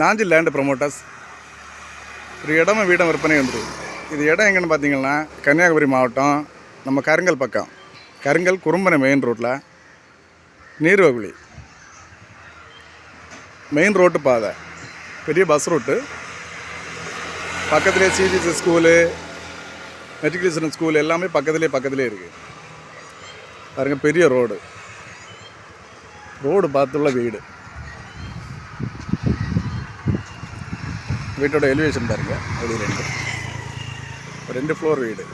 Nanjil land promoters ஒரு இடமும் வீடும் விற்பனை வந்துருக்கு இது இடம் எங்கன்னு பார்த்தீங்கன்னா கன்னியாகுமரி மாவட்டம் நம்ம கருங்கல் பக்கம். கருங்கல் குறும்பனை மெயின் ரோட்டில் நீர்வகுழி மெயின் ரோட்டு பாதை. பெரிய பஸ் ரூட்டு பக்கத்துலேயே சிபிஎஸ்சி ஸ்கூலு மெட்ரிகுலேஷன் ஸ்கூல் எல்லாமே பக்கத்துலேயே பக்கத்துலேயே இருக்குது பாருங்கள் பெரிய ரோடு ரோடு பார்த்துள்ள வீடு. வீட்டோட எலிவேஷன் பாருங்க. அப்படி ரெண்டு. ரெண்டு ஃப்ளோர் வீடு.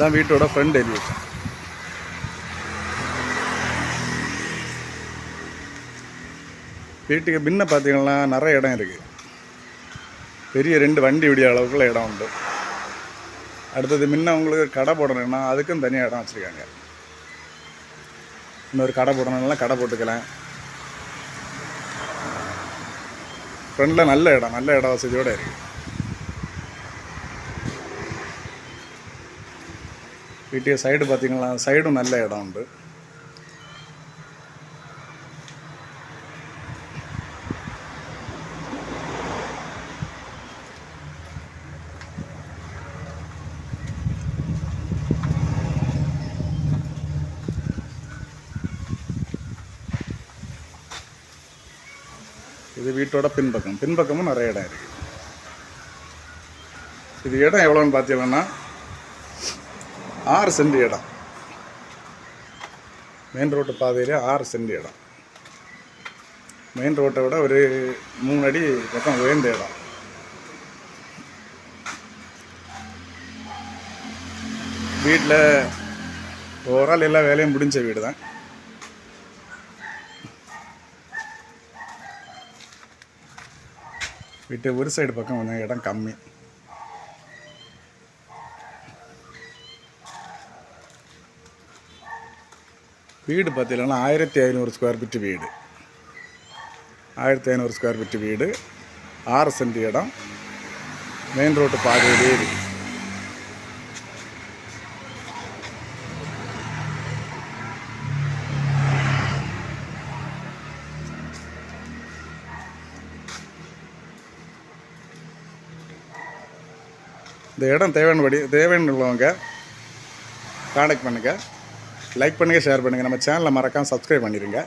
தான் வீட்டோட ஃப்ரண்ட் எலிவேஷன் வீட்டுக்கு பின்ன பார்த்தீங்கன்னா நிறைய இடம் இருக்குது பெரிய ரெண்டு வண்டி விடிய அளவுக்குள்ள இடம் உண்டு. அடுத்தது முன்ன உங்களுக்கு கடை போடணும்னா அதுக்கும் தனியாக இடம் வச்சுருக்காங்க. இன்னொரு கடை போடணும்னா கடை போட்டுக்கலாம். ஃப்ரெண்டில் நல்ல இடம் நல்ல இட வசதியோடு இருக்குது வீட்டுக்கு சைடு பார்த்தீங்கன்னா சைடும் நல்ல இடம் உண்டு. இது வீட்டோட பின்பக்கம். பின்பக்கமும் நிறைய இடம் இருக்குது இது இடம் எவ்வளோன்னு பார்த்தீங்கன்னா ஆறு சென்ட் இடம். மெயின் ரோட்டு பாதையிலே ஆறு சென்ட் இடம். மெயின் ரோட்டை விட ஒரு மூணு அடி பக்கம் உயர்ந்த இடம். வீட்டில் ஓவரால் எல்லா வேலையும் முடிஞ்ச வீடு தான் வீட்டு ஒரு சைடு பக்கம் கொஞ்சம் இடம் கம்மி. வீடு பார்த்தீங்கன்னா ஆயிரத்தி ஐநூறு ஸ்கொயர் ஃபீட் வீடு. ஆயிரத்தி ஐநூறு ஸ்கொயர் ஃபீட் வீடு. ஆறு சென்ட் இடம். மெயின் ரோட்டு பாதையிலே இருக்குது இந்த இடம் தேவையானபடி தேவையான உள்ளவங்க காண்டாக்ட் பண்ணுங்கள் லைக் பண்ணுங்கள் ஷேர் பண்ணுங்கள் நம்ம சேனலை மறக்காமல் சப்ஸ்கிரைப் பண்ணிடுங்க